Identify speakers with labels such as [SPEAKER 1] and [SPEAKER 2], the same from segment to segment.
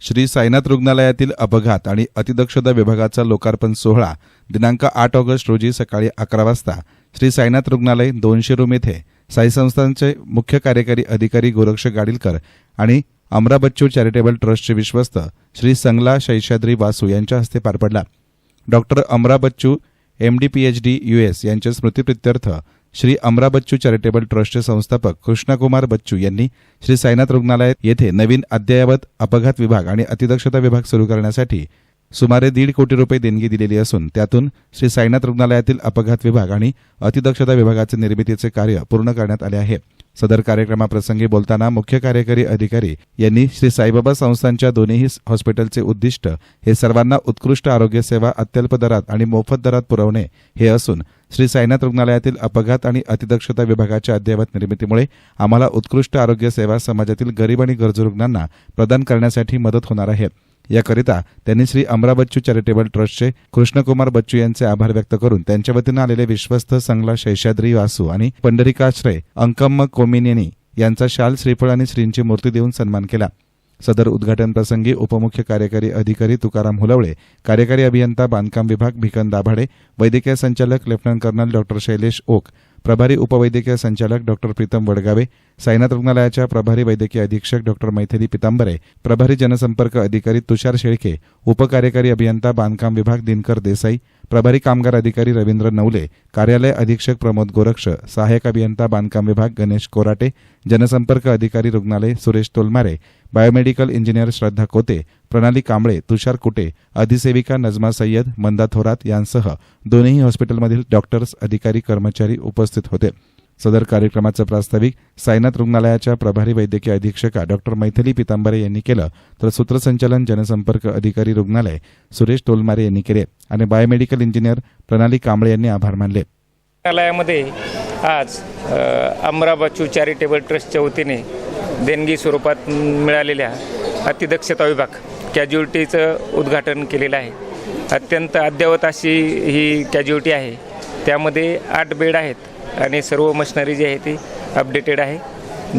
[SPEAKER 1] श्री साईनाथ रुग्णालयातील अपघात आणि अतिदक्षता विभागाचा लोकार्पण सोहळा दिनांक आठ ऑगस्ट रोजी सकाळी अकरा वाजता. श्री साईनाथ रुग्णालय दोनशे रूम येथे. साई संस्थांचे मुख्य कार्यकारी अधिकारी गोरक्ष गाडीलकर आणि अमरा बच्चू चॅरिटेबल ट्रस्टचे विश्वस्त श्री संगला शैशाद्री वासू यांच्या हस्ते पार पडला. Doctor Amara Bachchu M D P H D U S यांच्या स्मृतीप्रित्यर्थ श्री अमरा बच्चू चॅरिटेबल ट्रस्टचे संस्थापक कृष्णकुमार बच्चू यांनी श्री साईनाथ रुग्णालय येथे नवीन अद्ययावत अपघात विभाग आणि अतिदक्षता विभाग सुरू करण्यासाठी सुमारे दीड कोटी रुपये देणगी दिलेली असून त्यातून श्री साईनाथ रुग्णालयातील अपघात विभाग आणि अतिदक्षता विभागाचे निर्मितीचे कार्य पूर्ण करण्यात आले आहे. सदर कार्यक्रमाप्रसंगी बोलताना मुख्य कार्यकारी अधिकारी यांनी श्री साईबाबा संस्थांच्या दोन्ही हॉस्पिटलचे उद्दिष्ट हे सर्वांना उत्कृष्ट आरोग्य सेवा अत्यल्प दरात आणि मोफत दरात पुरवणे हे असून श्री साईनाथ रुग्णालयातील अपघात आणि अतिदक्षता विभागाच्या अद्ययावत निर्मितीमुळे आम्हाला उत्कृष्ट आरोग्य सेवा समाजातील गरीब आणि गरजू रुग्णांना प्रदान करण्यासाठी मदत होणार आहे. याकरिता त्यांनी श्री अमरा बच्चू चॅरिटेबल ट्रस्टचे कृष्णकुमार बच्चू यांचे आभार व्यक्त करून त्यांच्या वतीनं आलेले विश्वस्त संगला शैशाद्री वासू आणि पंढरिकाश्रय अंकम्म कोमिनेनी यांचा शाल श्रीफळ आणि श्रींची मूर्ती देऊन सन्मान केला. सदर उद्घाटन प्रसंगी उपमुख्य कार्यकारी अधिकारी तुकाराम हुलवळे कार्यकारी अभियंता बांधकाम विभाग भिकन दाभाडे वैद्यकीय संचालक lieutenant colonel doctor Shailesh Oak प्रभारी उपवैद्यकीय संचालक डॉक्टर प्रीतम वडगावे साईनाथ रुग्णालयाच्या प्रभारी वैद्यकीय अधीक्षक डॉक्टर मैथिली पितांबरे प्रभारी जनसंपर्क अधिकारी तुषार शेळके उपकार्यकारी अभियंता बांधकाम विभाग दिनकर देसाई प्रभारी कामगार अधिकारी रवींद्र नवले कार्यालय अधीक्षक प्रमोद गोरक्ष सहाय्यक अभियंता बांधकाम विभाग गणेश कोराटे जनसंपर्क अधिकारी रुग्णालय सुरेश तोलमारे बायोमेडिकल इंजिनियर श्रद्धा कोते प्रणाली कांबळे तुषार कुटे अधिसेविका नजमा सय्यद मंदा थोरात यांसह दोन्ही हॉस्पिटलमधील डॉक्टर्स अधिकारी कर्मचारी उपस्थित होते. सदर कार्यक्रमाचं प्रास्ताविक साईनाथ रुग्णालयाच्या प्रभारी वैद्यकीय अधीक्षका डॉक्टर मैथिली पितांबरे यांनी केलं तर सूत्रसंचालन जनसंपर्क अधिकारी रुग्णालय सुरेश तोलमारे यांनी केले. आणि बायोमेडिकल इंजिनियर प्रणाली कांबळे यांनी आभार मानले.
[SPEAKER 2] रुग्णालयामध्ये आज अमराबाचू चॅरिटेबल ट्रस्टच्या वतीने देणगी स्वरूपात मिळालेल्या अतिदक्षता विभाग कॅज्युलिटीचं उद्घाटन केलेलं आहे. अत्यंत अद्ययावत अशी ही कॅज्युलिटी आहे. त्यामध्ये आठ बेड आहेत आणि सर्व मशिनरी जी आहे ती अपडेटेड आहे.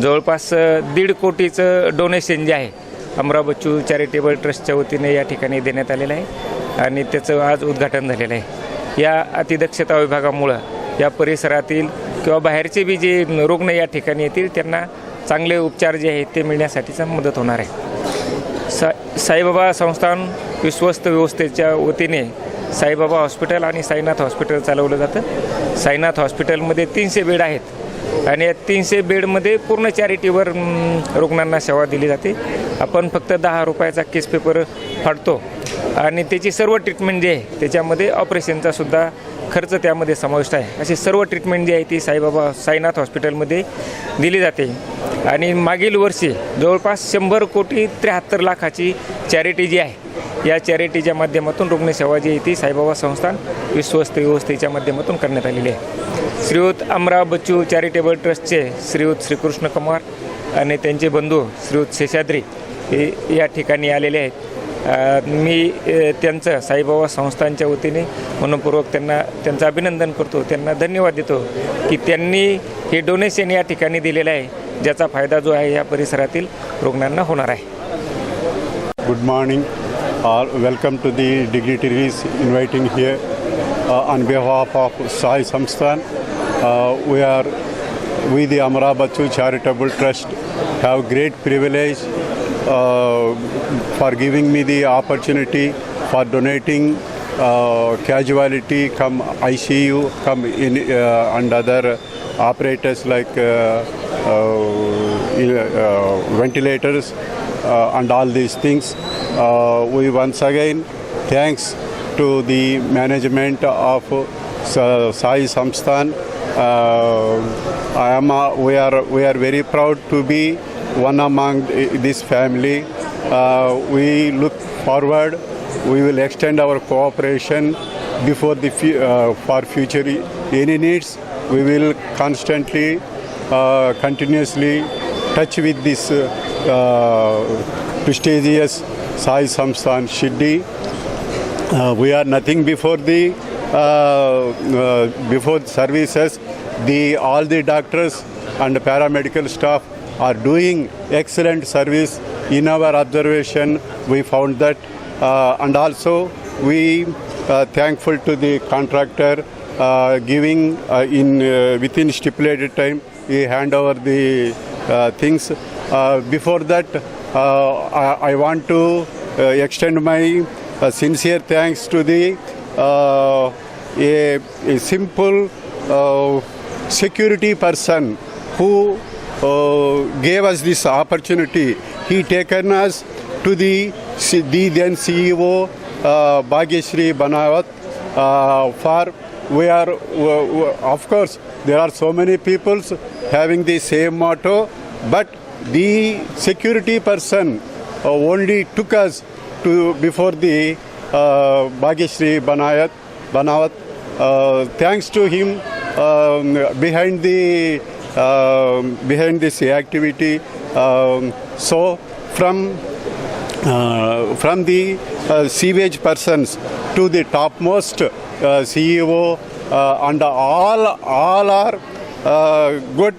[SPEAKER 2] जवळपास दीड कोटीचं डोनेशन जे आहे अमराबच्चू चॅरिटेबल ट्रस्टच्या वतीने या ठिकाणी देण्यात आलेलं आहे. आणि त्याचं आज उद्घाटन झालेलं आहे. या अतिदक्षता विभागामुळं या परिसरातील किंवा बाहेरचे बी जे रुग्ण या ठिकाणी येतील त्यांना चांगले उपचार जे आहेत ते मिळण्यासाठीचा मदत होणार आहे. सा साईबाबा संस्थान विश्वस्त व्यवस्थेच्या वतीने साईबाबा हॉस्पिटल आणि साईनाथ हॉस्पिटल चालवलं जातं. साईनाथ हॉस्पिटलमध्ये तीनशे बेड आहेत. आणि या तीनशे बेडमध्ये पूर्ण चॅरिटीवर रुग्णांना सेवा दिली जाते. आपण फक्त दहा रुपयाचा केस पेपर फाडतो. आणि त्याची सर्व ट्रीटमेंट जी आहे त्याच्यामध्ये ऑपरेशनचा सुद्धा खर्च त्यामध्ये समाविष्ट आहे. अशी सर्व ट्रीटमेंट जी आहे ती साईबाबा साईनाथ हॉस्पिटलमध्ये दिली जाते. आणि मागील वर्षी जवळपास शंभर कोटी त्र्याहत्तर लाखाची चॅरिटी जी आहे या चॅरिटीच्या माध्यमातून रुग्णसेवा जी आहे ती साईबाबा संस्थान विश्वस्त व्यवस्थेच्या माध्यमातून करण्यात आलेली आहे. श्रीयुत अमरा बच्चू चॅरिटेबल ट्रस्टचे श्रीयुत श्रीकृष्ण कुमार आणि त्यांचे बंधू श्रीयुत शेषाद्री हे या ठिकाणी आलेले आहेत. मी त्यांचं साईबाबा संस्थांच्या वतीने मनपूर्वक त्यांना त्यांचं अभिनंदन करतो. त्यांना धन्यवाद देतो की त्यांनी हे डोनेशन या ठिकाणी दिलेलं आहे ज्याचा फायदा जो आहे या परिसरातील रुग्णांना होणार आहे.
[SPEAKER 3] Good morning. Uh, welcome to the dignitaries inviting here. Uh, on behalf of Sai Samsthan, uh, we are we the Amara Bachu Charitable Trust have great privilege uh, for giving me the opportunity for donating uh, casualty come ICU come in uh, and other operators like uh, uh, uh, ventilators uh, and all these things. Uh, we once again thanks to the management of Sai Samsthan. Uh, I am. Uh, we are. We are very proud to be one among this family. Uh, we look forward. We will extend our cooperation before the uh, for future any needs. We will constantly, uh, continuously touch with this uh, uh, prestigious Sai Samsthan Shiddi. Uh, we are nothing before the uh, uh, before services. The all the doctors and paramedical staff are doing excellent service in our observation, we found that, uh, and also we uh, thankful to the contractor uh, giving uh, in uh, within stipulated time. He hand over the uh, things. Before that, I, I want to uh, extend my uh, sincere thanks to the uh, a, a simple uh, security person who uh, gave us this opportunity. He taken us to the, the then CEO uh, Bhagyashree Banawat uh, for we are of course there are so many peoples having the same motto but the security person uh, only took us to before the uh, Bhagyashree Banayat, Banawat. Uh, thanks to him, um, behind the um behind this activity. Um, so from uh, from the uh, sewage persons to the topmost uh, CEO uh, and all all are uh, good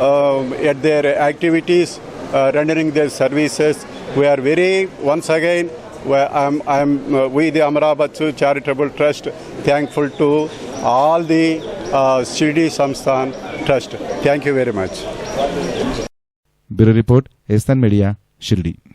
[SPEAKER 3] um, at their activities, uh, rendering their services. We are very, once again, I'm, I'm, uh, we, the Amravati Charitable Trust, thankful to all the uh, Shirdi Samstan Trust. Thank you very much.
[SPEAKER 1] Bureau Report, Estan Media, Shirdi.